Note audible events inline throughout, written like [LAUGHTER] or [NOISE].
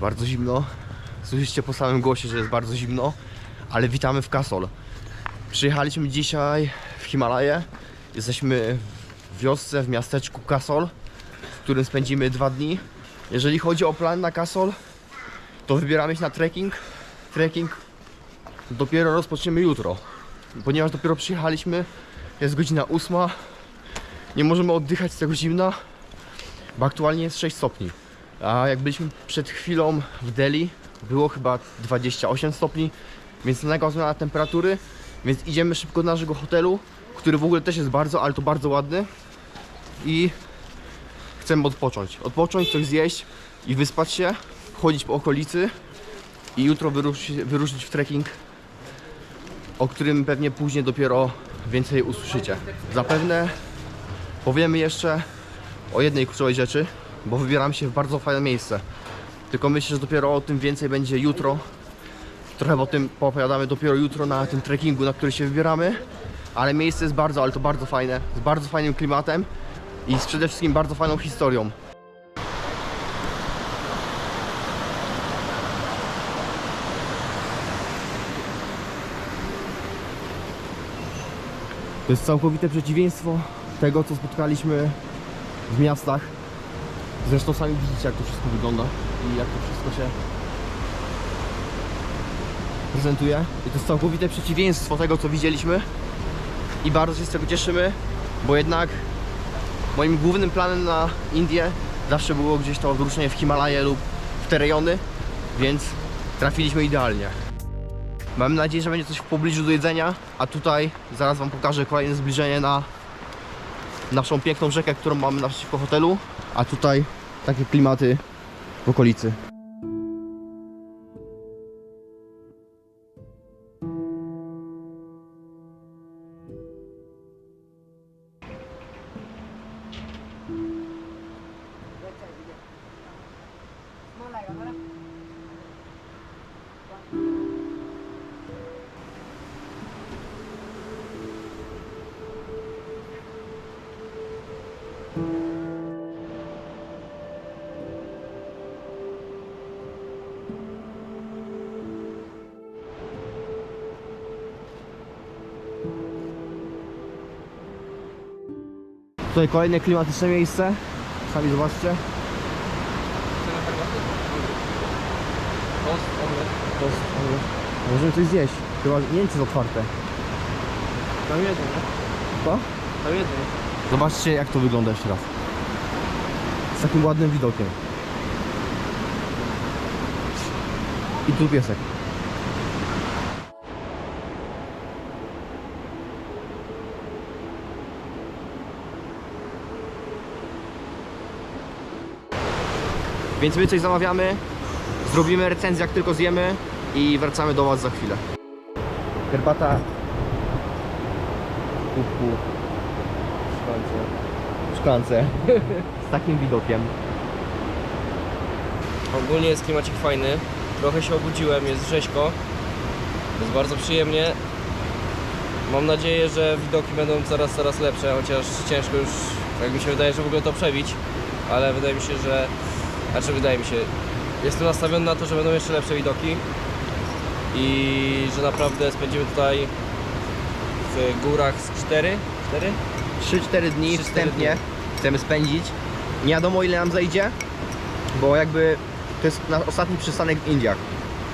Bardzo zimno. Słyszycie po samym głosie, że jest bardzo zimno, ale witamy w Kasol. Przyjechaliśmy dzisiaj w Himalaje. Jesteśmy w wiosce, w miasteczku Kasol, w którym spędzimy dwa dni. Jeżeli chodzi o plan na Kasol, to wybieramy się na trekking. Trekking dopiero rozpoczniemy jutro, ponieważ dopiero przyjechaliśmy, jest godzina ósma. Nie możemy oddychać z tego zimna, bo aktualnie jest 6 stopni. A jak byliśmy przed chwilą w Delhi, było chyba 28 stopni, więc nagła zmiana temperatury, więc idziemy szybko do naszego hotelu, który w ogóle też jest bardzo, ale to bardzo ładny i chcemy odpocząć. Odpocząć, coś zjeść i wyspać się, chodzić po okolicy i jutro wyruszyć, wyruszyć w trekking, o którym pewnie później dopiero więcej usłyszycie. Zapewne powiemy jeszcze o jednej kluczowej rzeczy, bo wybieram się w bardzo fajne miejsce. Tylko myślę, że dopiero o tym więcej będzie jutro. Trochę o tym poopowiadamy dopiero jutro na tym trekkingu, na który się wybieramy. Ale miejsce jest bardzo, ale to bardzo fajne, z bardzo fajnym klimatem i z przede wszystkim bardzo fajną historią. To jest całkowite przeciwieństwo tego, co spotkaliśmy w miastach. Zresztą sami widzicie, jak to wszystko wygląda i jak to wszystko się prezentuje. I to jest całkowite przeciwieństwo tego, co widzieliśmy. I bardzo się z tego cieszymy, bo jednak moim głównym planem na Indię zawsze było gdzieś to wyruszenie w Himalaje lub w te rejony, więc trafiliśmy idealnie. Mam nadzieję, że będzie coś w pobliżu do jedzenia, a tutaj zaraz Wam pokażę kolejne zbliżenie na naszą piękną rzekę, którą mamy naprzeciwko hotelu, a tutaj takie klimaty w okolicy. Tutaj kolejne klimatyczne miejsce. Sami zobaczcie. Możemy coś zjeść. Chyba nie wiem, czy jest otwarte. Tam jeden, nie? Co? Tam jeden. Zobaczcie, jak to wygląda jeszcze raz. Z takim ładnym widokiem. I tu piesek. Więc my coś zamawiamy, zrobimy recenzję jak tylko zjemy i wracamy do Was za chwilę. Herbata. Kubku. W szklance. [LAUGHS] Z takim widokiem. Ogólnie jest klimacik fajny. Trochę się obudziłem, jest rzeźko. Jest bardzo przyjemnie. Mam nadzieję, że widoki będą coraz, coraz lepsze, chociaż ciężko już, jak mi się wydaje, że w ogóle to przebić. Ale wydaje mi się, że... Znaczy wydaje mi się... Jestem nastawiony na to, że będą jeszcze lepsze widoki. I że naprawdę spędzimy tutaj w górach z 4? 4? 3-4 dni 3-4 wstępnie dni. chcemy spędzić. Nie wiadomo ile nam zajdzie, bo jakby to jest nasz ostatni przystanek w Indiach.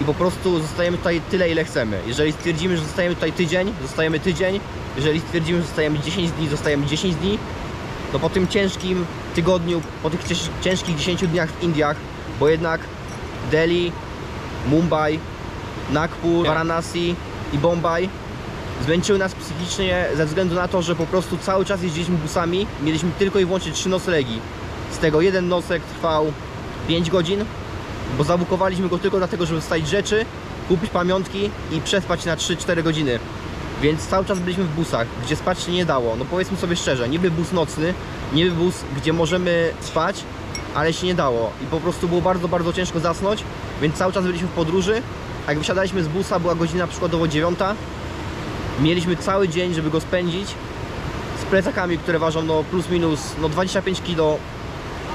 I po prostu zostajemy tutaj tyle ile chcemy. Jeżeli stwierdzimy, że zostajemy tutaj tydzień, zostajemy tydzień. Jeżeli stwierdzimy, że zostajemy 10 dni, zostajemy 10 dni. No po tym ciężkim tygodniu, po tych cięż- ciężkich 10 dniach w Indiach, bo jednak Delhi, Mumbai, Nagpur, Tak. Varanasi i Bombaj zmęczyły nas psychicznie ze względu na to, że po prostu cały czas jeździliśmy busami, mieliśmy tylko i wyłącznie trzy noclegi. Z tego jeden nocleg trwał 5 godzin, bo zabukowaliśmy go tylko dlatego, żeby wstawić rzeczy, kupić pamiątki i przespać na 3-4 godziny. Więc cały czas byliśmy w busach, gdzie spać się nie dało. No powiedzmy sobie szczerze, niby bus nocny, niby bus, gdzie możemy spać, ale się nie dało. I po prostu było bardzo, bardzo ciężko zasnąć, więc cały czas byliśmy w podróży. A jak wysiadaliśmy z busa, była godzina przykładowo 9, Mieliśmy cały dzień, żeby go spędzić z plecakami, które ważą no plus minus no 25 kg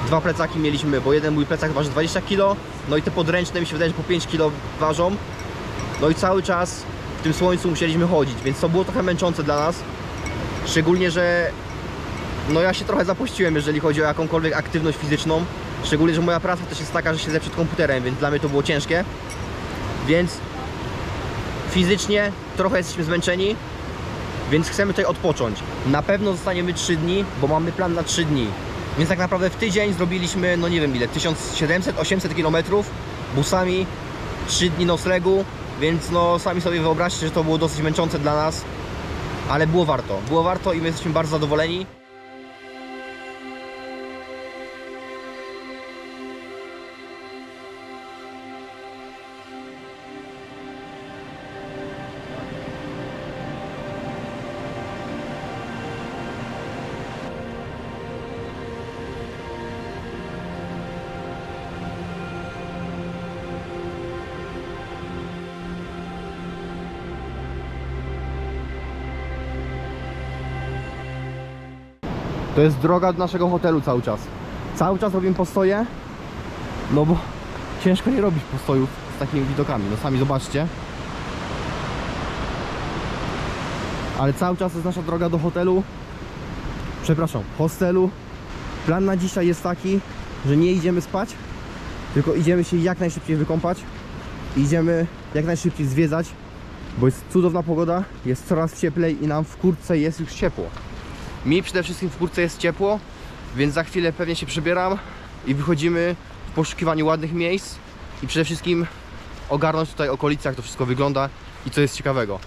Dwa plecaki mieliśmy, bo jeden mój plecak waży 20 kg, no i te podręczne mi się wydaje, że po 5 kg ważą. No i cały czas w tym słońcu musieliśmy chodzić, więc to było trochę męczące dla nas. Szczególnie, że no ja się trochę zapuściłem, jeżeli chodzi o jakąkolwiek aktywność fizyczną. Szczególnie, że moja praca też jest taka, że siedzę przed komputerem, więc dla mnie to było ciężkie. Więc fizycznie trochę jesteśmy zmęczeni, więc chcemy tutaj odpocząć. Na pewno zostaniemy 3 dni, bo mamy plan na 3 dni. Więc tak naprawdę w tydzień zrobiliśmy, no nie wiem ile, 1700-800 km busami, 3 dni noclegu, więc no sami sobie wyobraźcie, że to było dosyć męczące dla nas, ale było warto. Było warto i my jesteśmy bardzo zadowoleni. To jest droga do naszego hotelu cały czas. Cały czas robimy postoje, no bo ciężko nie robić postojów z takimi widokami, no sami zobaczcie. Ale cały czas jest nasza droga do hotelu, przepraszam, hostelu. Plan na dzisiaj jest taki, że nie idziemy spać, tylko idziemy się jak najszybciej wykąpać. Idziemy jak najszybciej zwiedzać, bo jest cudowna pogoda, jest coraz cieplej i nam w kurtce jest już ciepło. Mi przede wszystkim w kurtce jest ciepło, więc za chwilę pewnie się przebieram i wychodzimy w poszukiwaniu ładnych miejsc i przede wszystkim ogarnąć tutaj okolice, jak to wszystko wygląda i co jest ciekawego.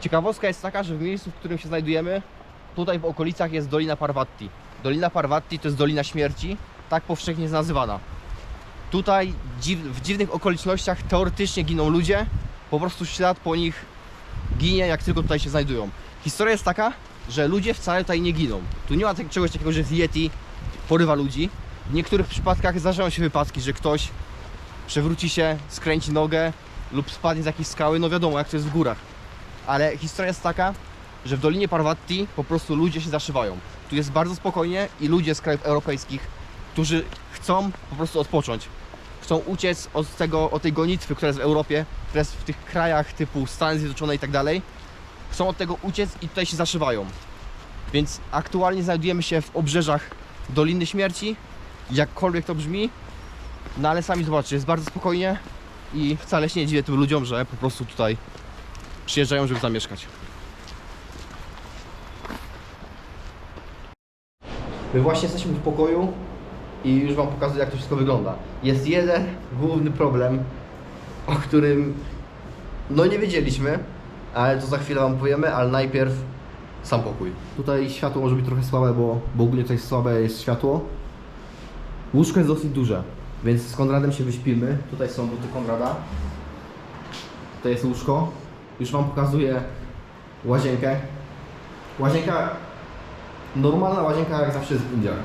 Ciekawostka jest taka, że w miejscu, w którym się znajdujemy, tutaj w okolicach jest Dolina Parvati. Dolina Parvati to jest Dolina Śmierci, tak powszechnie jest nazywana. Tutaj w dziwnych okolicznościach teoretycznie giną ludzie, po prostu ślad po nich ginie, jak tylko tutaj się znajdują. Historia jest taka, że ludzie wcale tutaj nie giną. Tu nie ma tak- czegoś takiego, że Yeti porywa ludzi. W niektórych przypadkach zdarzają się wypadki, że ktoś przewróci się, skręci nogę lub spadnie z jakiejś skały, no wiadomo jak to jest w górach. Ale historia jest taka, że w Dolinie Parvati po prostu ludzie się zaszywają. Tu jest bardzo spokojnie i ludzie z krajów europejskich, którzy chcą po prostu odpocząć. Chcą uciec od tego, od tej gonitwy, która jest w Europie, która jest w tych krajach typu Stany Zjednoczone i tak dalej chcą od tego uciec i tutaj się zaszywają. Więc aktualnie znajdujemy się w obrzeżach Doliny Śmierci, jakkolwiek to brzmi, no ale sami zobaczcie, jest bardzo spokojnie i wcale się nie dziwię tym ludziom, że po prostu tutaj przyjeżdżają, żeby zamieszkać. My właśnie jesteśmy w pokoju i już Wam pokazuję, jak to wszystko wygląda. Jest jeden główny problem, o którym no nie wiedzieliśmy, ale to za chwilę Wam powiemy, ale najpierw sam pokój. Tutaj światło może być trochę słabe, bo, bo ogólnie tutaj słabe jest światło. Łóżko jest dosyć duże, więc z Konradem się wyśpimy. Tutaj są buty Konrada. To jest łóżko. Już Wam pokazuję łazienkę. Łazienka, normalna łazienka jak zawsze jest w Indiach.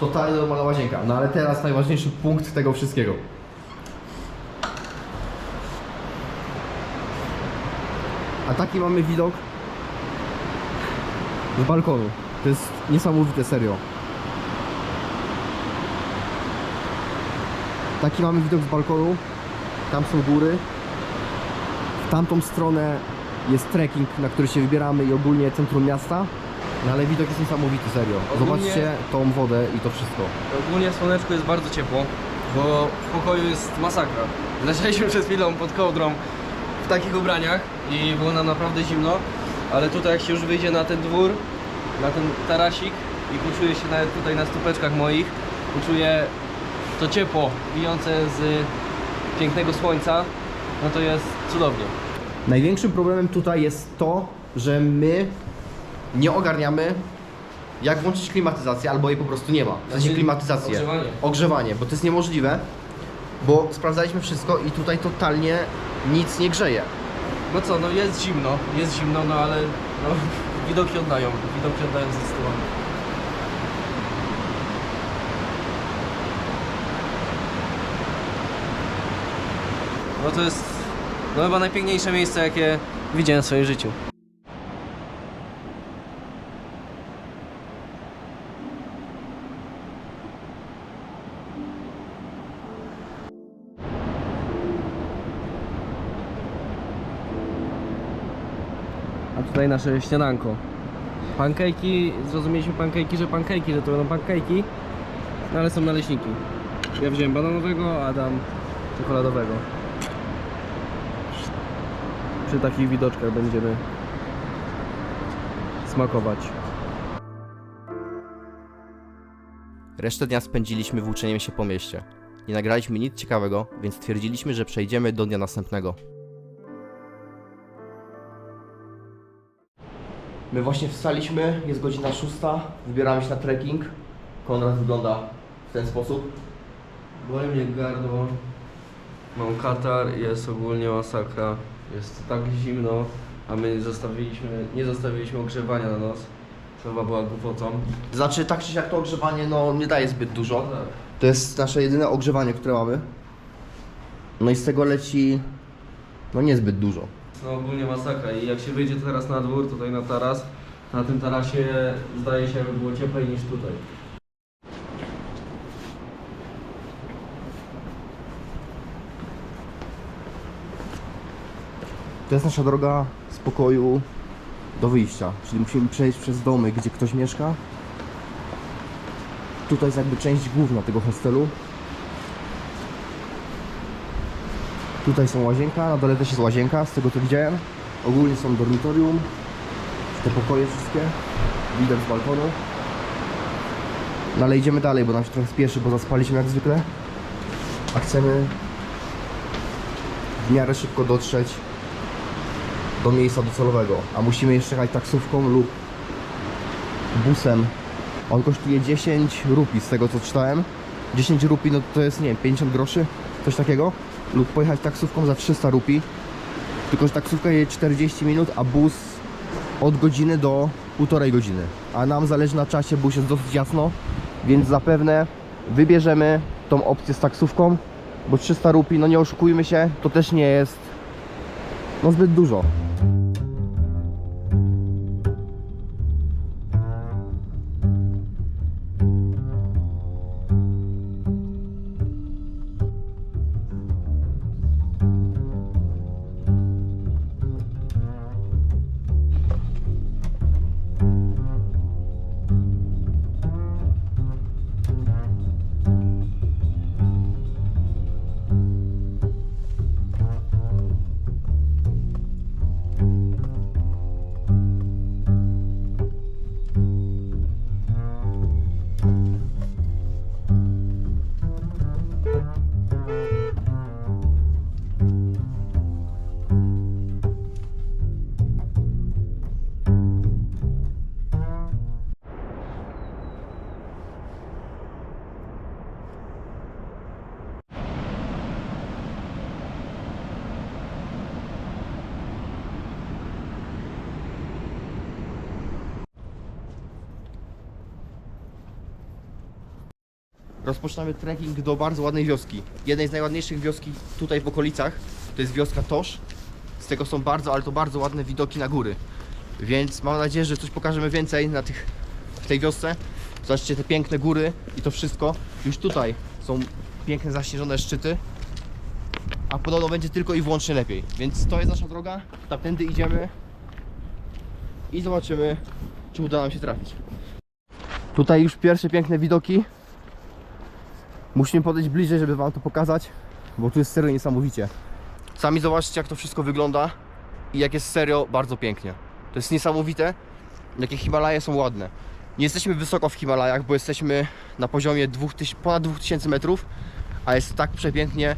Totalnie normalna łazienka. No ale teraz najważniejszy punkt tego wszystkiego. A taki mamy widok z balkonu. To jest niesamowite, serio. Taki mamy widok z balkonu. Tam są góry. W tamtą stronę jest trekking, na który się wybieramy i ogólnie centrum miasta. No ale widok jest niesamowity, serio. Ogólnie- Zobaczcie tą wodę i to wszystko. Ogólnie w słoneczku jest bardzo ciepło, bo w pokoju jest masakra. Leżeliśmy przed chwilą pod kołdrą takich ubraniach i było nam naprawdę zimno, ale tutaj jak się już wyjdzie na ten dwór, na ten tarasik i poczuje się nawet tutaj na stupeczkach moich, poczuje to ciepło bijące z pięknego słońca, no to jest cudownie. Największym problemem tutaj jest to, że my nie ogarniamy jak włączyć klimatyzację, albo jej po prostu nie ma. W sensie Znaczy, klimatyzację. ogrzewanie. Ogrzewanie, bo to jest niemożliwe, bo sprawdzaliśmy wszystko i tutaj totalnie nic nie grzeje. No co, no jest zimno, jest zimno, no ale no, [LAUGHS] widoki oddają, widoki oddają zdecydowanie. No to jest no chyba najpiękniejsze miejsce jakie widziałem w swoim życiu. Tutaj nasze śniadanko. Pankejki, zrozumieliśmy pankejki, że pankejki, że to będą pankejki, no ale są naleśniki. Ja wziąłem bananowego, a Adam czekoladowego. Przy takich widoczkach będziemy smakować. Resztę dnia spędziliśmy włóczeniem się po mieście. Nie nagraliśmy nic ciekawego, więc stwierdziliśmy, że przejdziemy do dnia następnego. My właśnie wstaliśmy, jest godzina szósta, wybieramy się na trekking. Konrad wygląda w ten sposób. Boli mnie gardło, mam katar i jest ogólnie masakra. Jest tak zimno, a my nie zostawiliśmy, nie zostawiliśmy ogrzewania na noc. To chyba była głupotą. Znaczy, tak czy siak to ogrzewanie no, nie daje zbyt dużo. tak. To jest nasze jedyne ogrzewanie, które mamy. No i z tego leci no niezbyt dużo. No ogólnie masakra i jak się wyjdzie teraz na dwór, tutaj na taras, na tym tarasie zdaje się, jakby było cieplej niż tutaj. To jest nasza droga z pokoju do wyjścia. Czyli musimy przejść przez domy, gdzie ktoś mieszka. Tutaj jest jakby część główna tego hostelu. Tutaj są łazienka, na dole też jest łazienka, z tego co widziałem. Ogólnie są dormitorium, te pokoje wszystkie, widok z balkonu. No ale idziemy dalej, bo nam się trochę spieszy, bo zaspaliśmy jak zwykle. A chcemy w miarę szybko dotrzeć do miejsca docelowego, a musimy jeszcze jechać taksówką lub busem. On kosztuje 10 rupi z tego co czytałem. 10 rupi no to jest nie wiem, 50 groszy, coś takiego. Lub pojechać taksówką za 300 rupi. Tylko, że taksówka jedzie 40 minut, a bus od godziny do półtorej godziny. A nam zależy na czasie, bus jest dosyć jasno, więc zapewne wybierzemy tą opcję z taksówką, bo 300 rupi, no nie oszukujmy się, to też nie jest no zbyt dużo. Rozpoczynamy trekking do bardzo ładnej wioski. Jednej z najładniejszych wioski tutaj w okolicach. To jest wioska Tosz. Z tego są bardzo, ale to bardzo ładne widoki na góry. Więc mam nadzieję, że coś pokażemy więcej na tych, w tej wiosce. Zobaczcie te piękne góry i to wszystko. Już tutaj są piękne zaśnieżone szczyty. A podobno będzie tylko i wyłącznie lepiej. Więc to jest nasza droga. Tamtędy idziemy. I zobaczymy, czy uda nam się trafić. Tutaj już pierwsze piękne widoki. Musimy podejść bliżej, żeby wam to pokazać, bo tu jest serio niesamowicie. Sami zobaczcie jak to wszystko wygląda i jak jest serio bardzo pięknie. To jest niesamowite, jakie Himalaje są ładne. Nie jesteśmy wysoko w Himalajach, bo jesteśmy na poziomie 2000, ponad 2000 metrów, a jest tak przepięknie.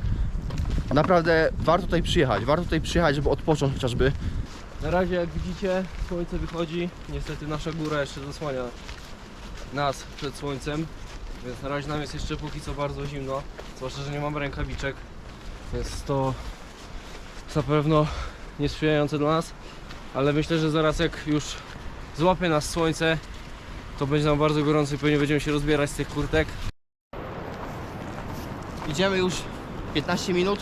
Naprawdę warto tutaj przyjechać, warto tutaj przyjechać, żeby odpocząć chociażby. Na razie jak widzicie słońce wychodzi, niestety nasza góra jeszcze zasłania nas przed słońcem, więc na razie nam jest jeszcze póki co bardzo zimno, zwłaszcza, że nie mam rękawiczek, więc to na pewno niesprzyjające dla nas, ale myślę, że zaraz jak już złapie nas słońce, to będzie nam bardzo gorąco i pewnie będziemy się rozbierać z tych kurtek. Idziemy już 15 minut,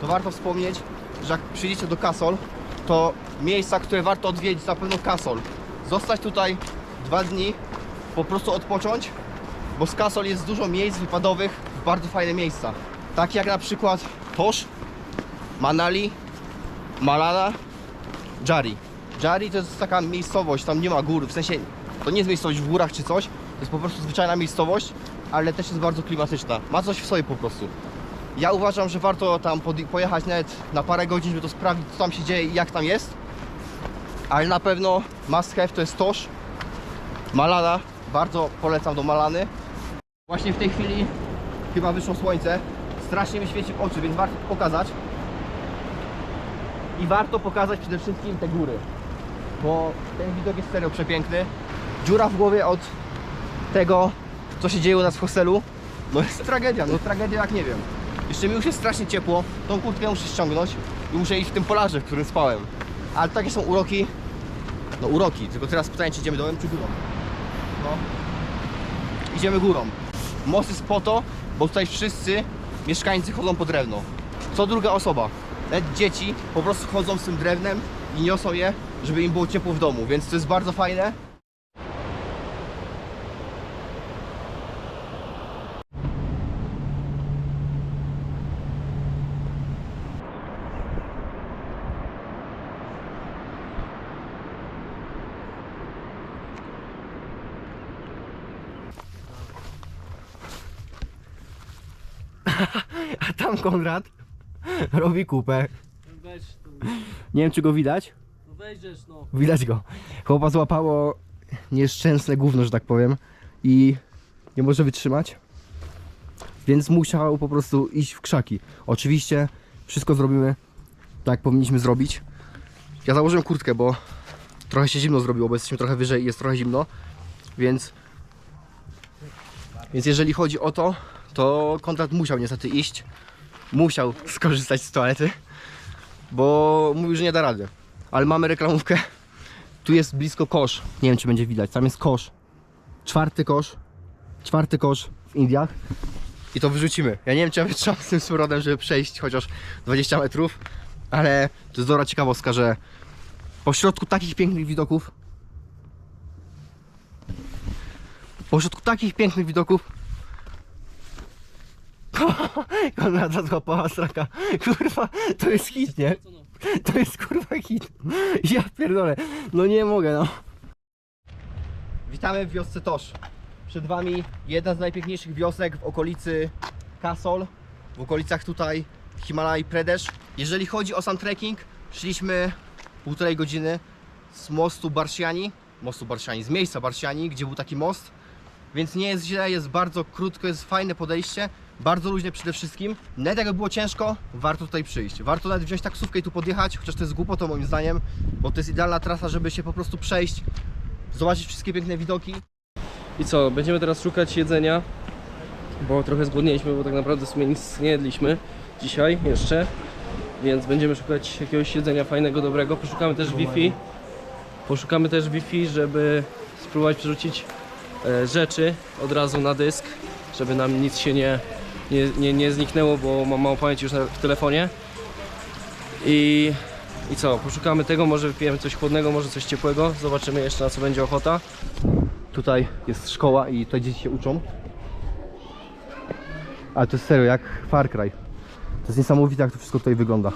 to warto wspomnieć, że jak przyjdziecie do Kasol, to miejsca, które warto odwiedzić, na pewno Kasol. Zostać tutaj dwa dni, po prostu odpocząć, bo z Kasol jest dużo miejsc wypadowych, w bardzo fajne miejsca. Takie jak na przykład Tosz, Manali, Malala, Jari. Jari to jest taka miejscowość, tam nie ma gór, w sensie to nie jest miejscowość w górach czy coś, to jest po prostu zwyczajna miejscowość, ale też jest bardzo klimatyczna. Ma coś w sobie po prostu. Ja uważam, że warto tam pojechać nawet na parę godzin, żeby to sprawdzić, co tam się dzieje i jak tam jest. Ale na pewno must have to jest Tosz, Malana. Bardzo polecam do Malany. Właśnie w tej chwili chyba wyszło słońce. Strasznie mi świeci w oczy, więc warto pokazać. I warto pokazać przede wszystkim te góry. Bo ten widok jest serio przepiękny. Dziura w głowie od tego, co się dzieje u nas w hostelu. No jest tragedia, no tragedia jak nie wiem. Jeszcze mi już jest strasznie ciepło, tą kurtkę muszę ściągnąć i muszę iść w tym polarze, w którym spałem. Ale takie są uroki, no uroki, tylko teraz pytanie, czy idziemy dołem, czy górą? No. Idziemy górą. Most jest po to, bo tutaj wszyscy mieszkańcy chodzą po drewno. Co druga osoba. Nawet dzieci po prostu chodzą z tym drewnem i niosą je, żeby im było ciepło w domu, więc to jest bardzo fajne. Konrad robi kupę. Weź, Nie wiem czy go widać. no wejdziesz no. Widać go. Chłopa złapało nieszczęsne gówno, że tak powiem. I nie może wytrzymać. Więc musiał po prostu iść w krzaki. Oczywiście wszystko zrobimy tak jak powinniśmy zrobić. Ja założyłem kurtkę, bo trochę się zimno zrobiło, bo jesteśmy trochę wyżej i jest trochę zimno. Więc więc jeżeli chodzi o to, to Konrad musiał niestety iść. Musiał skorzystać z toalety, bo mówił, że nie da rady. Ale mamy reklamówkę. Tu jest blisko kosz. Nie wiem, czy będzie widać. Tam jest kosz. Czwarty kosz. Czwarty kosz w Indiach. I to wyrzucimy. Ja nie wiem, czy ja wytrzymam z tym smrodem, żeby przejść chociaż 20 metrów. Ale to jest dobra ciekawostka, że pośrodku takich pięknych widoków pośrodku takich pięknych widoków Konrada złapała straka. Kurwa, to jest hit, nie? To jest kurwa hit. Ja pierdolę. No nie mogę, no. Witamy w wiosce Tosz. Przed wami jedna z najpiękniejszych wiosek w okolicy Kasol. W okolicach tutaj Himalaj Pradesh. Jeżeli chodzi o sam trekking, szliśmy półtorej godziny z mostu Barshiani. Mostu Barshiani, z miejsca Barshiani, gdzie był taki most. Więc nie jest źle, jest bardzo krótko, jest fajne podejście. Bardzo luźne przede wszystkim. Nawet jakby było ciężko, warto tutaj przyjść. Warto nawet wziąć taksówkę i tu podjechać, chociaż to jest głupotą moim zdaniem, bo to jest idealna trasa, żeby się po prostu przejść, zobaczyć wszystkie piękne widoki. I co, będziemy teraz szukać jedzenia, bo trochę zgłodnieliśmy, bo tak naprawdę w sumie nic nie jedliśmy dzisiaj jeszcze, więc będziemy szukać jakiegoś jedzenia fajnego, dobrego. Poszukamy też Wi-Fi, poszukamy też Wi-Fi, żeby spróbować przerzucić e, rzeczy od razu na dysk, żeby nam nic się nie, nie, nie, nie zniknęło, bo mam mało pamięci już na, w telefonie. I, I co, poszukamy tego, może wypijemy coś chłodnego, może coś ciepłego, zobaczymy jeszcze na co będzie ochota. Tutaj jest szkoła i tutaj dzieci się uczą. Ale to jest serio, jak Far Cry. To jest niesamowite, jak to wszystko tutaj wygląda.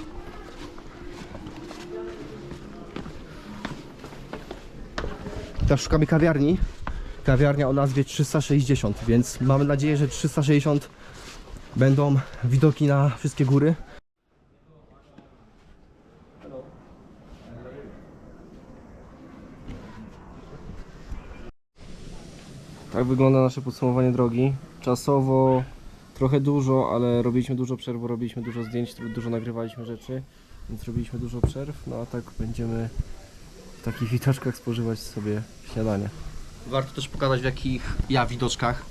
Teraz szukamy kawiarni. Kawiarnia o nazwie 360, więc mamy nadzieję, że 360 będą widoki na wszystkie góry. Tak wygląda nasze podsumowanie drogi. Czasowo trochę dużo, ale robiliśmy dużo przerw, robiliśmy dużo zdjęć, dużo nagrywaliśmy rzeczy, więc robiliśmy dużo przerw, no a tak będziemy w takich widoczkach spożywać sobie śniadanie. Warto też pokazać w jakich ja widoczkach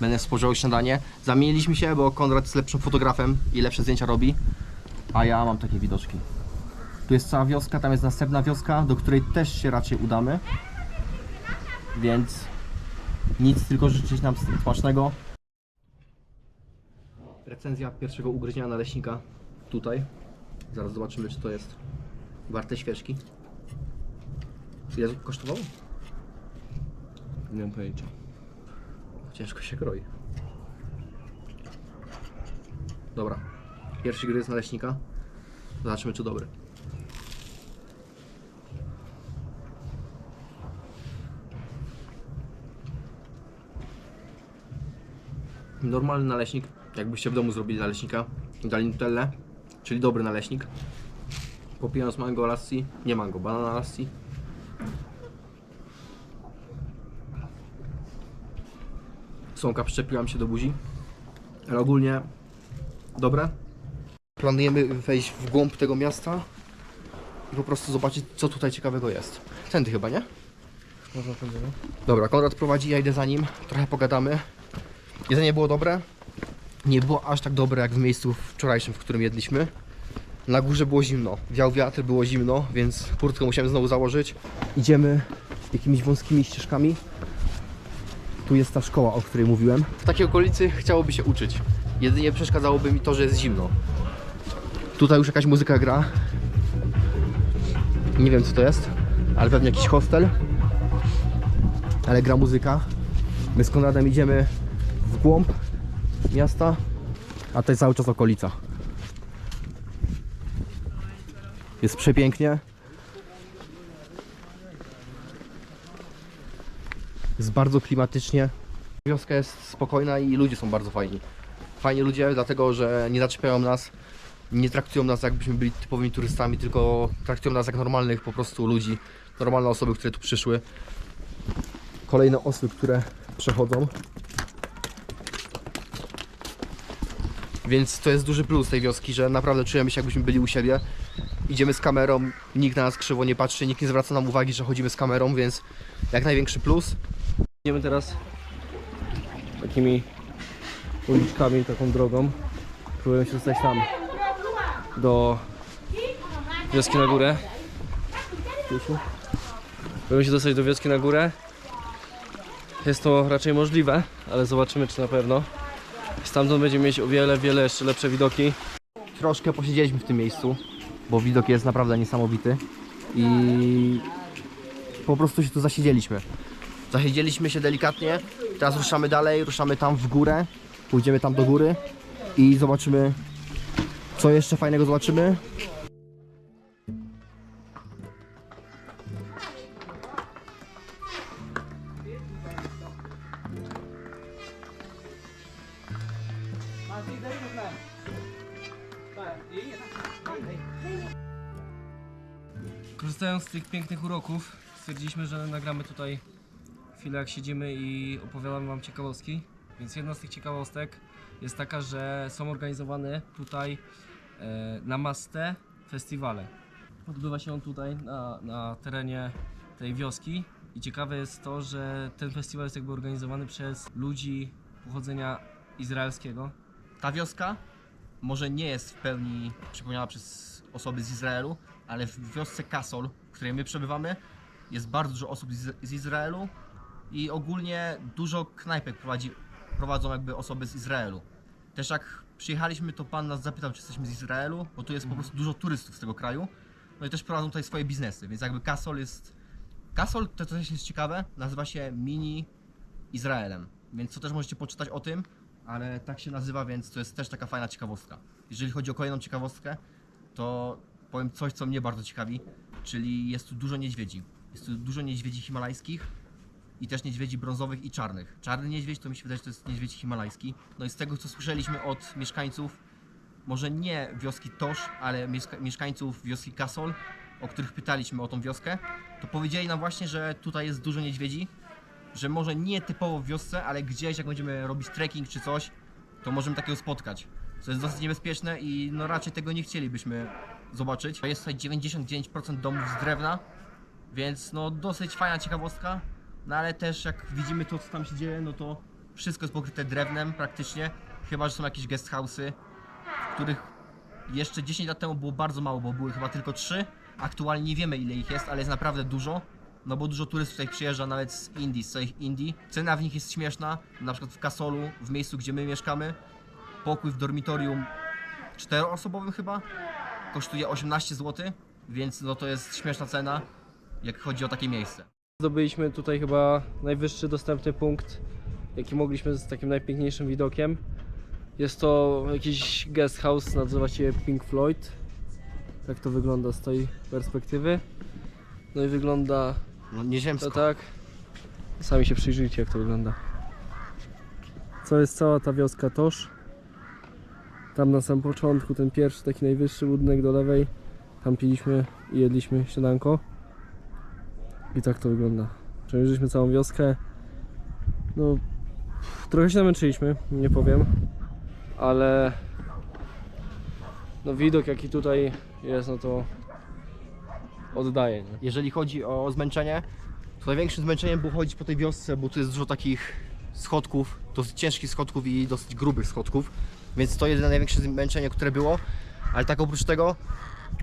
będę spożywał śniadanie. Zamieniliśmy się, bo Konrad jest lepszym fotografem i lepsze zdjęcia robi, a ja mam takie widoczki. Tu jest cała wioska, tam jest następna wioska, do której też się raczej udamy. Więc nic, tylko życzyć nam smacznego. Recenzja pierwszego ugryzienia naleśnika tutaj. Zaraz zobaczymy, czy to jest warte świeczki. Ile kosztowało? Nie mam pojęcia. Ciężko się kroi. Dobra. Pierwszy gryz naleśnika. Zobaczmy, czy dobry. Normalny naleśnik, jakbyście w domu zrobili naleśnika, dali Nutellę, czyli dobry naleśnik. Popijając mango lassi, nie mango, banana lassi, Słomka przyczepiła mi się do buzi, ale ogólnie dobre. Planujemy wejść w głąb tego miasta i po prostu zobaczyć, co tutaj ciekawego jest. Tędy chyba, nie? Można powiedzieć. Dobra, Konrad prowadzi, ja idę za nim, trochę pogadamy. Jedzenie było dobre. Nie było aż tak dobre jak w miejscu wczorajszym, w którym jedliśmy. Na górze było zimno, wiał wiatr, było zimno, więc kurtkę musiałem znowu założyć. Idziemy jakimiś wąskimi ścieżkami. Tu jest ta szkoła, o której mówiłem. W takiej okolicy chciałoby się uczyć. Jedynie przeszkadzałoby mi to, że jest zimno. Tutaj już jakaś muzyka gra. Nie wiem co to jest, ale pewnie jakiś hostel ale gra muzyka. My z Konradem idziemy w głąb miasta, a to jest cały czas okolica. Jest przepięknie. Jest bardzo klimatycznie. Wioska jest spokojna i ludzie są bardzo fajni. Fajni ludzie, dlatego że nie zaczepiają nas, nie traktują nas jakbyśmy byli typowymi turystami, tylko traktują nas jak normalnych po prostu ludzi, normalne osoby, które tu przyszły kolejne osły, które przechodzą. Więc to jest duży plus tej wioski, że naprawdę czujemy się jakbyśmy byli u siebie. Idziemy z kamerą, nikt na nas krzywo nie patrzy, nikt nie zwraca nam uwagi, że chodzimy z kamerą, więc jak największy plus. Idziemy teraz takimi uliczkami, taką drogą. Próbuję się dostać tam do wioski na górę. Próbuję się dostać do wioski na górę. Jest to raczej możliwe, ale zobaczymy czy na pewno. Stamtąd będziemy mieć o wiele, wiele jeszcze lepsze widoki. Troszkę posiedzieliśmy w tym miejscu, bo widok jest naprawdę niesamowity i po prostu się tu zasiedzieliśmy. Zasiedzieliśmy się delikatnie, teraz ruszamy dalej, ruszamy tam w górę, pójdziemy tam do góry i zobaczymy co jeszcze fajnego zobaczymy. Korzystając z tych pięknych uroków, stwierdziliśmy, że nagramy tutaj chwilę jak siedzimy i opowiadamy Wam ciekawostki. Więc jedna z tych ciekawostek jest taka, że są organizowane tutaj e, na Maste festiwale. Odbywa się on tutaj na, na terenie tej wioski i ciekawe jest to, że ten festiwal jest jakby organizowany przez ludzi pochodzenia izraelskiego. Ta wioska może nie jest w pełni przypomniana przez osoby z Izraelu, ale w wiosce Kasol, w której my przebywamy, jest bardzo dużo osób z Izraelu i ogólnie dużo knajpek prowadzi, prowadzą jakby osoby z Izraelu. Też jak przyjechaliśmy, to pan nas zapytał, czy jesteśmy z Izraelu, bo tu jest po prostu dużo turystów z tego kraju. No i też prowadzą tutaj swoje biznesy, więc jakby Kasol jest... Kasol, to też jest ciekawe, nazywa się mini Izraelem, więc to też możecie poczytać o tym, ale tak się nazywa, więc to jest też taka fajna ciekawostka. Jeżeli chodzi o kolejną ciekawostkę, to powiem coś, co mnie bardzo ciekawi, czyli jest tu dużo niedźwiedzi. Jest tu dużo niedźwiedzi himalajskich i też niedźwiedzi brązowych i czarnych. Czarny niedźwiedź to mi się wydaje, że to jest niedźwiedź himalajski. No i z tego, co słyszeliśmy od mieszkańców, może nie wioski Tosz, ale mieszka- mieszkańców wioski Kasol, o których pytaliśmy o tą wioskę, to powiedzieli nam właśnie, że tutaj jest dużo niedźwiedzi, że może nie typowo w wiosce, ale gdzieś jak będziemy robić trekking czy coś, to możemy takiego spotkać. Co jest dosyć niebezpieczne i no raczej tego nie chcielibyśmy zobaczyć. Jest tutaj 99% domów z drewna, więc no dosyć fajna ciekawostka. No ale też jak widzimy to co tam się dzieje, no to wszystko jest pokryte drewnem praktycznie. Chyba, że są jakieś guest house'y, w których jeszcze 10 lat temu było bardzo mało, bo były chyba tylko 3. Aktualnie nie wiemy ile ich jest, ale jest naprawdę dużo. No bo dużo turystów tutaj przyjeżdża nawet z Indii, z całych Indii. Cena w nich jest śmieszna. Na przykład w Kasolu, w miejscu gdzie my mieszkamy, pokój w dormitorium czteroosobowym chyba kosztuje 18 zł, więc no to jest śmieszna cena, jak chodzi o takie miejsce. Zdobyliśmy tutaj chyba najwyższy dostępny punkt, jaki mogliśmy z takim najpiękniejszym widokiem. Jest to jakiś guest house, nazywa się Pink Floyd. Tak to wygląda z tej perspektywy. No i wygląda No nieziemsko. to tak. Sami się przyjrzyjcie jak to wygląda. Co jest cała ta wioska Tosz. Tam na samym początku, ten pierwszy, taki najwyższy budynek do lewej. Tam piliśmy i jedliśmy śniadanko. I tak to wygląda. Przejrzeliśmy całą wioskę. No, trochę się namęczyliśmy, nie powiem. Ale no widok jaki tutaj jest, no to oddaje. Nie? Jeżeli chodzi o zmęczenie, to największym zmęczeniem było chodzić po tej wiosce, bo tu jest dużo takich schodków, dosyć ciężkich schodków i dosyć grubych schodków, więc to jedyne największe zmęczenie, które było, ale tak oprócz tego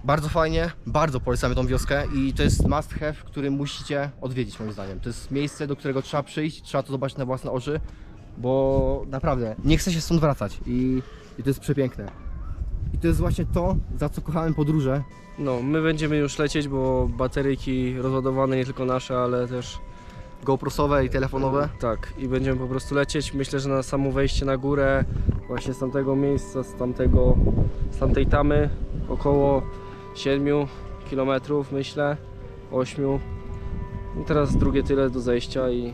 bardzo fajnie, bardzo polecamy tą wioskę i to jest must have, który musicie odwiedzić moim zdaniem. To jest miejsce, do którego trzeba przyjść, trzeba to zobaczyć na własne oczy, bo naprawdę nie chce się stąd wracać i, i to jest przepiękne. I to jest właśnie to, za co kochałem podróże, No, my będziemy już lecieć, bo bateryjki rozładowane nie tylko nasze, ale też GoProsowe i telefonowe. Tak, i będziemy po prostu lecieć. Myślę, że na samo wejście na górę, właśnie z tamtego miejsca, z tamtego, z tamtej tamy, około 7 km myślę, 8. I teraz drugie tyle do zejścia i